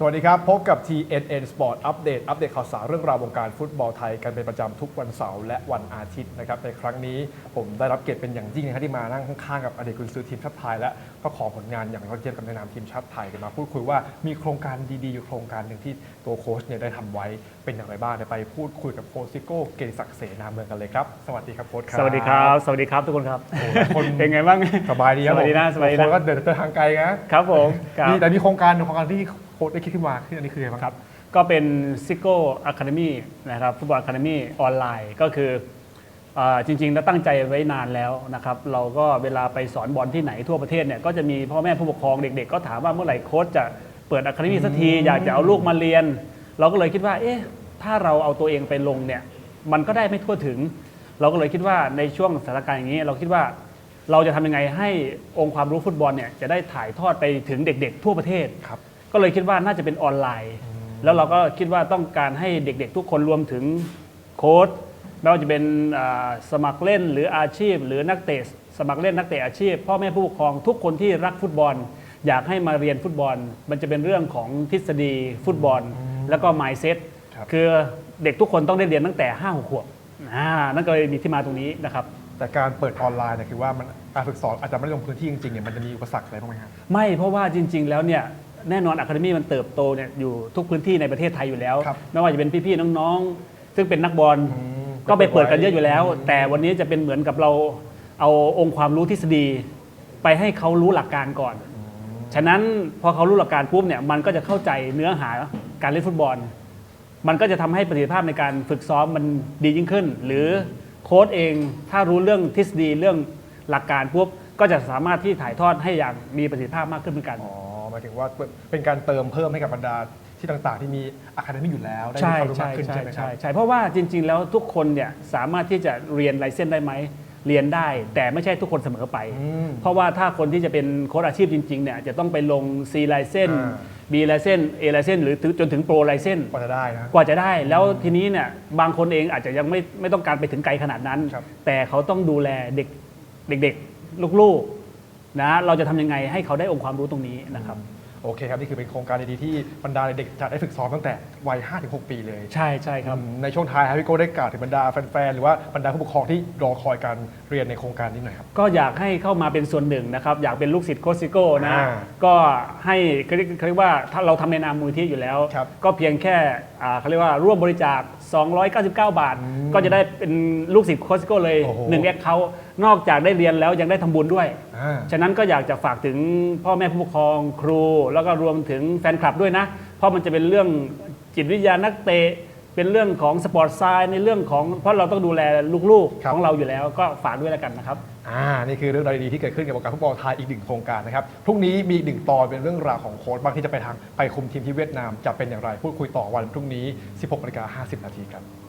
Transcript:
สวัสดีครับ พบกับ TNN Sport Update อัปเดตข่าวสารเรื่องราววงการฟุตบอลไทยกันเป็นประจำทุกวันเสาร์และวันอาทิตย์นะครับในครั้งนี้ผมได้รับเกียรติเป็นอย่างยิ่งนะครับที่มานั่งข้างๆกับอดีตกุนซือทีมชาติไทยและก็ขอผลงานอย่างยอดเยี่ยมกับในนามทีมชาติไทยกันมาพูดคุยว่ามีโครงการดีๆอยู่โครงการหนึ่งที่ตัวโค้ชเนี่ยได้ทำไว้เป็นอย่างไรบ้างเดี๋ยวไปพูดคุยกับโค้ชซิโก้เกยรติศักดิ์เสนาเมืองกันเลยครับสวัสดีครับโค้ชครับสวัสดีครับสวัสดีครับทุกคนครับโอ้คนเป็นไงบ้างสบายดีครับสวัสดีนะผมสวัสดีนะบางคนก็เดินทางไกลนะครับผมครับนี่แต่มีโครงการหนึ่งโครงการที่ โค้ชได้คิดขึ้นมาที่อันนี้คืออะไรบ้างครับ ก็เป็นซิโก้อะคาเดมี่นะครับฟุตบอลอะคาเดมี่ออนไลน์ก็คืออ่าจริงๆแล้วตั้งใจไว้นานแล้วนะครับ เราก็เวลาไปสอนบอลที่ไหนทั่วประเทศเนี่ยก็จะมีพ่อแม่ผู้ปกครองเด็กๆ ก็ถามว่าเมื่อไหร่โค้ชจะเปิดอะคาเดมี่สักทีอยากจะเอาลูกมาเรียน เราก็เลยคิดว่า เอ๊ะ ถ้าเราเอาตัวเองไปลงเนี่ย มันก็ได้ไม่ทั่วถึง เราก็เลยคิดว่าในช่วงสถานการณ์อย่างนี้ เราคิดว่าเราจะทำยังไงให้องค์ความรู้ฟุตบอลเนี่ยจะได้ถ่ายทอดไปถึงเด็ก ๆ ทั่วประเทศครับ ก็เลยคิดว่าน่าจะเป็นออนไลน์ แล้วเราก็คิดว่าต้องการให้เด็กๆ ทุกคนรวมถึงโค้ชไม่ว่าจะเป็นอ่าสมัครเล่นหรืออาชีพ หรือนักเตะสมัครเล่นนักเตะอาชีพ พ่อแม่ผู้ปกครองทุกคนที่รักฟุตบอล อยากให้มาเรียนฟุตบอล มันจะเป็นเรื่องของทฤษฎีฟุตบอล แล้วก็ mindset ครับคือเด็กทุกคนต้องได้เรียนตั้งแต่5้าขวบอ่านั่นก็เลยมีที่มาตรงนี้นะครับแต่การเปิดออนไลน์เนี่ยคือว่ามันการฝึกสอนอาจจะไม่ได้ลงพื้นที่จริงๆเนี่ยมันจะมีอุปสรรคอะไรบ้างไหมครับไม่เพราะว่าจริง ๆ แล้วเนี่ย แน่นอนอะคาเดมี่มันเติบโตเนี่ยอยู่ทุกพื้นที่ในประเทศไทยอยู่แล้ว ครับ ไม่ว่าจะเป็นพี่ๆน้องๆ ซึ่งเป็นนักบอล อืม ก็ไปเปิดกันเยอะอยู่แล้วอืมแต่วันนี้จะเป็นเหมือนกับเราเอาองค์ความรู้ทฤษฎี ไปให้เขารู้หลักการก่อน ฉะนั้นพอเขารู้หลักการปุ๊บเนี่ยมันก็จะเข้าใจเนื้อหาการเล่นฟุตบอล มันก็จะทำให้ประสิทธิภาพในการฝึกซ้อมมันดียิ่งขึ้น หรือโค้ชเองถ้ารู้เรื่องทฤษฎีเรื่องหลักการปุ๊บก็จะสามารถที่ถ่ายทอดให้อย่างมีประสิทธิภาพมากขึ้นเหมือนกัน อ๋อหมายถึงว่าเป็นการเติมเพิ่มให้กับบรรดาที่ต่างๆ ที่มีอะคาเดมี่อยู่แล้วได้มีใช่ความรู้ใช่มากขึ้นใช่ใช่ไหมครับใช่ใช่เพราะว่าจริง ๆ แล้วทุกคนเนี่ยสามารถที่จะเรียนไลเซนได้ไหมเรียนได้ แต่ไม่ใช่ทุกคนเสมอไปอืมเพราะว่าถ้าคนที่จะเป็นโค้ชอาชีพจริง ๆ เนี่ยจะต้องไปลง C ไลเซนอ่า B ไลเซน A ไลเซนหรือจนถึงโปรไลเซนกว่าจะได้นะกว่าจะได้แล้วทีนี้เนี่ยบางคนเองอาจจะยังไม่ไม่ต้องการไปถึงไกลขนาดนั้นครับแต่เขาต้องดูแลเด็กเด็กๆลูกๆนะเราจะทำยังไงให้เขาได้องค์ความรู้ตรงนี้นะครับ โอเคครับนี่คือเป็นโครงการดีๆที่บรรดาเด็กๆจะได้ฝึกซ้อมตั้งแต่วัย5-6 ปีเลย ใช่ใช่ครับอืมในช่วงท้ายครับพี่โก้ได้กล่าวถึงบรรดาแฟนๆ หรือว่าบรรดาผู้ปกครองที่รอคอยการเรียนในโครงการนี้หน่อยครับ ก็อยากให้เข้ามาเป็นส่วนหนึ่งนะครับ อยากเป็นลูกศิษย์โคชซิโก้นะ อ่าก็ให้เขาเรียกเขาเรียกว่าถ้าเราทำในนามมูลที่อยู่แล้ว ครับก็เพียงแค่อ่าเขาเรียกว่าร่วมบริจาค 299 บาทอืมก็จะได้เป็นลูกศิษย์โคชซิโก้เลยโอ้โหหนึ่งแอคเคาท์นอกจากได้เรียนแล้วยังได้ทำบุญด้วย อ่า ฉะนั้นก็อยากจะฝากถึงพ่อแม่ผู้ปกครองครู แล้วก็รวมถึงแฟนคลับด้วยนะ เพราะมันจะเป็นเรื่องจิตวิทยานักเตะ เป็นเรื่องของสปอร์ตไซน์ในเรื่องของเพราะเราต้องดูแลลูกครับ ๆ ของเราอยู่แล้วก็ฝากด้วยแล้วกันนะครับ อ่านี่คือเรื่องราวดีๆที่เกิดขึ้นกับวงการฟุตบอลไทยอีกหนึ่งโครงการนะครับพรุ่งนี้มีอีกหนึ่งตอนเป็นเรื่องราวของโค้ชบ้างที่จะไปทางไปคุมทีมที่เวียดนามจะเป็นอย่างไรพูดคุยต่อวันพรุ่งนี้ 16นาฬิกา50นาทีครับ